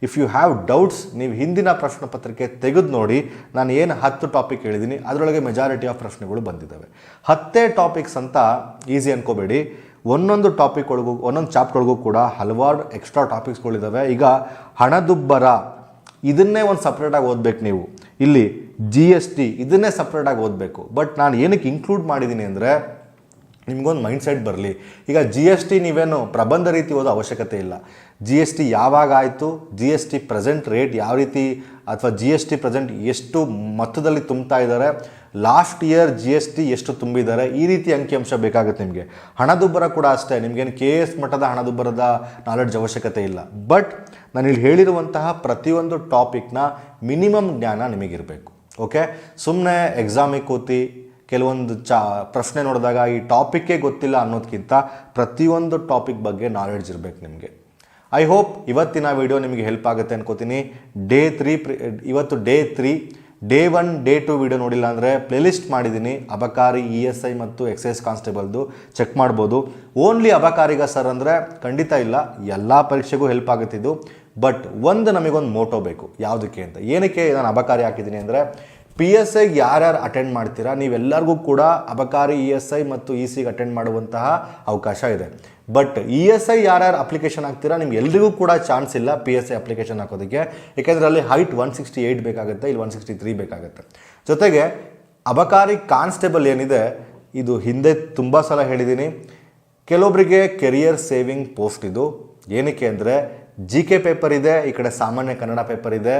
ಇಫ್ ಯು ಹ್ಯಾವ್ ಡೌಟ್ಸ್ ನೀವು ಹಿಂದಿನ ಪ್ರಶ್ನೆ ಪತ್ರಿಕೆ ತೆಗೆದು ನೋಡಿ. ನಾನು ಏನು ಹತ್ತು ಟಾಪಿಕ್ ಹೇಳಿದ್ದೀನಿ, ಅದರೊಳಗೆ ಮೆಜಾರಿಟಿ ಆಫ್ ಪ್ರಶ್ನೆಗಳು ಬಂದಿದ್ದಾವೆ. ಹತ್ತೇ ಟಾಪಿಕ್ಸ್ ಅಂತ ಈಸಿ ಅನ್ಕೋಬೇಡಿ. ಒಂದೊಂದು ಟಾಪಿಕ್ ಒಳಗೂ, ಒಂದೊಂದು ಚಾಪ್ಟರ್ ಒಳಗೂ ಕೂಡ ಹಲವಾರು ಎಕ್ಸ್ಟ್ರಾ ಟಾಪಿಕ್ಸ್ಗಳಿದ್ದಾವೆ ಈಗ ಹಣದುಬ್ಬರ, ಇದನ್ನೇ ಒಂದು ಸಪ್ರೇಟಾಗಿ ಓದಬೇಕು ನೀವು. ಇಲ್ಲಿ ಜಿ ಎಸ್ ಟಿ ಇದನ್ನೇ ಸಪ್ರೇಟಾಗಿ ಓದಬೇಕು. ಬಟ್ ನಾನು ಏನಕ್ಕೆ ಇನ್ಕ್ಲೂಡ್ ಮಾಡಿದ್ದೀನಿ ಅಂದರೆ ನಿಮಗೊಂದು ಮೈಂಡ್ ಸೆಟ್ ಬರಲಿ. ಈಗ ಜಿ ಎಸ್ ಟಿ ನೀವೇನು ಪ್ರಬಂಧ ರೀತಿ ಓದೋ ಅವಶ್ಯಕತೆ ಇಲ್ಲ. ಜಿ ಎಸ್ ಟಿ ಯಾವಾಗ ಆಯಿತು? G S T present rate ಯಾವ ರೀತಿ? ಅಥವಾ ಜಿ ಎಸ್ ಟಿ ಪ್ರೆಸೆಂಟ್ ಎಷ್ಟು ಮೊತ್ತದಲ್ಲಿ ತುಂಬ್ತಾ ಇದ್ದಾರೆ? Last year G S T ಎಷ್ಟು ತುಂಬಿದ್ದಾರೆ? ಈ ರೀತಿ ಅಂಕಿಅಂಶ ಬೇಕಾಗುತ್ತೆ ನಿಮಗೆ. ಹಣದುಬ್ಬರ ಕೂಡ ಅಷ್ಟೇ. ನಿಮಗೇನು ಕೆ ಎಸ್ ಮಟ್ಟದ ಹಣದುಬ್ಬರದ ನಾಲೆಡ್ಜ್ ಅವಶ್ಯಕತೆ ಇಲ್ಲ. ಬಟ್ ನಾನು ಇಲ್ಲಿ ಹೇಳಿರುವಂತಹ ಪ್ರತಿಯೊಂದು ಟಾಪಿಕ್ನ ಮಿನಿಮಮ್ ಜ್ಞಾನ ನಿಮಗಿರಬೇಕು. ಓಕೆ ಸುಮ್ಮನೆ ಎಕ್ಸಾಮಿಗೆ ಕೂತಿ ಕೆಲವೊಂದು ಚಾ, ಪ್ರಶ್ನೆ ನೋಡಿದಾಗ ಈ ಟಾಪಿಕ್ಕೇ ಗೊತ್ತಿಲ್ಲ ಅನ್ನೋದಕ್ಕಿಂತ ಪ್ರತಿಯೊಂದು ಟಾಪಿಕ್ ಬಗ್ಗೆ ನಾಲೆಡ್ಜ್ ಇರಬೇಕು ನಿಮಗೆ. ಐ ಹೋಪ್ ಇವತ್ತಿನ ವಿಡಿಯೋ ನಿಮಗೆ ಹೆಲ್ಪ್ ಆಗುತ್ತೆ ಅನ್ಕೋತೀನಿ. ಡೇ ತ್ರೀ ಇವತ್ತು day three day one day two video ನೋಡಿಲ್ಲ ಅಂದರೆ ಪ್ಲೇಲಿಸ್ಟ್ ಮಾಡಿದ್ದೀನಿ. ಅಬಕಾರಿ ಇ ಎಸ್ ಐ ಮತ್ತು ಎಕ್ಸೈಸ್ ಕಾನ್ಸ್ಟೇಬಲ್ದು ಚೆಕ್ ಮಾಡ್ಬೋದು. ಓನ್ಲಿ ಅಬಕಾರಿಗ ಸರ್ ಅಂದರೆ ಖಂಡಿತ ಇಲ್ಲ, ಎಲ್ಲ ಪರೀಕ್ಷೆಗೂ ಹೆಲ್ಪ್ ಆಗುತ್ತಿದ್ದು. ಬಟ್ ಒಂದು ನಮಗೊಂದು ಮೋಟೋ ಬೇಕು, ಯಾವುದಕ್ಕೆ ಅಂತ. ಏನಕ್ಕೆ ನಾನು ಅಬಕಾರಿ ಹಾಕಿದ್ದೀನಿ ಅಂದರೆ ಪಿ ಎಸ್ ಐಗೆ ಯಾರ್ಯಾರು ಅಟೆಂಡ್ ಮಾಡ್ತೀರಾ, ನೀವೆಲ್ಲರಿಗೂ ಕೂಡ ಅಬಕಾರಿ ಇ ಎಸ್ ಐ ಮತ್ತು ಇ ಸಿಗೆ ಅಟೆಂಡ್ ಮಾಡುವಂತಹ ಅವಕಾಶ ಇದೆ. ಬಟ್ ಇ ಎಸ್ ಐ ಯಾರ್ಯಾರು ಅಪ್ಲಿಕೇಶನ್ ಹಾಕ್ತೀರಾ, ನಿಮ್ಗೆ ಎಲ್ರಿಗೂ ಕೂಡ ಚಾನ್ಸ್ ಇಲ್ಲ ಪಿ ಎಸ್ ಐ ಅಪ್ಲಿಕೇಶನ್ ಹಾಕೋದಕ್ಕೆ. ಏಕೆಂದರೆ ಅಲ್ಲಿ ಹೈಟ್ ಒನ್ ಸಿಕ್ಸ್ಟಿ ಏಯ್ಟ್ ಬೇಕಾಗುತ್ತೆ, ಇಲ್ಲಿ ಒನ್ ಸಿಕ್ಸ್ಟಿ ತ್ರೀ ಬೇಕಾಗುತ್ತೆ. ಜೊತೆಗೆ ಅಬಕಾರಿ ಕಾನ್ಸ್ಟೇಬಲ್ ಏನಿದೆ, ಇದು ಹಿಂದೆ ತುಂಬ ಸಲ ಹೇಳಿದ್ದೀನಿ ಕೆಲವೊಬ್ಬರಿಗೆ ಕೆರಿಯರ್ ಸೇವಿಂಗ್ ಪೋಸ್ಟ್ ಇದು. ಏನಕ್ಕೆ ಅಂದರೆ ಜಿ ಕೆ ಪೇಪರ್ ಇದೆ, ಈ ಕಡೆ ಸಾಮಾನ್ಯ ಕನ್ನಡ ಪೇಪರ್ ಇದೆ.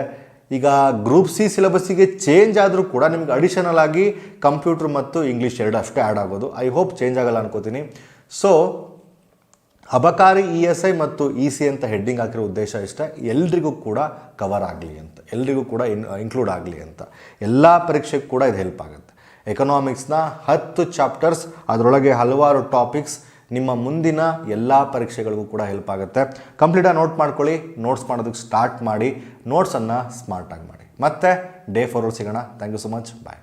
ಈಗ ಗ್ರೂಪ್ ಸಿ ಸಿಲೆಬಸ್ಸಿಗೆ ಚೇಂಜ್ ಆದರೂ ಕೂಡ ನಿಮ್ಗೆ ಅಡಿಷನಲ್ ಆಗಿ ಕಂಪ್ಯೂಟರ್ ಮತ್ತು ಇಂಗ್ಲೀಷ್ ಎರಡು ಅಷ್ಟೇ ಆ್ಯಡ್ ಆಗೋದು. ಐ ಹೋಪ್ ಚೇಂಜ್ ಆಗಲ್ಲ ಅನ್ಕೋತೀನಿ. ಸೊ ಅಬಕಾರಿ ಇ ಎಸ್ ಐ ಮತ್ತು ಇ ಸಿ ಅಂತ ಹೆಡ್ಡಿಂಗ್ ಹಾಕಿರೋ ಉದ್ದೇಶ ಇಷ್ಟ. ಎಲ್ರಿಗೂ ಕೂಡ ಕವರ್ ಆಗಲಿ ಅಂತ. ಎಲ್ರಿಗೂ ಕೂಡ ಇನ್ ಇನ್ಕ್ಲೂಡ್ ಆಗಲಿ ಅಂತ. ಎಲ್ಲ ಪರೀಕ್ಷೆಗೆ ಕೂಡ ಇದು ಹೆಲ್ಪ್ ಆಗುತ್ತೆ. ಎಕನಾಮಿಕ್ಸ್ನ ಹತ್ತು ಚಾಪ್ಟರ್ಸ್ ಅದರೊಳಗೆ ಹಲವಾರು ಟಾಪಿಕ್ಸ್ ನಿಮ್ಮ ಮುಂದಿನ ಎಲ್ಲ ಪರೀಕ್ಷೆಗಳಿಗೂ ಕೂಡ ಹೆಲ್ಪ್ ಆಗುತ್ತೆ. ಕಂಪ್ಲೀಟಾಗಿ ನೋಟ್ ಮಾಡ್ಕೊಳ್ಳಿ ನೋಟ್ಸ್ ಮಾಡೋದಕ್ಕೆ ಸ್ಟಾರ್ಟ್ ಮಾಡಿ ನೋಟ್ಸನ್ನು ಸ್ಮಾರ್ಟಾಗಿ ಮಾಡಿ. ಮತ್ತೆ ಡೇ ಫೋರ್ ಸಿಗೋಣ. Thank you so much bye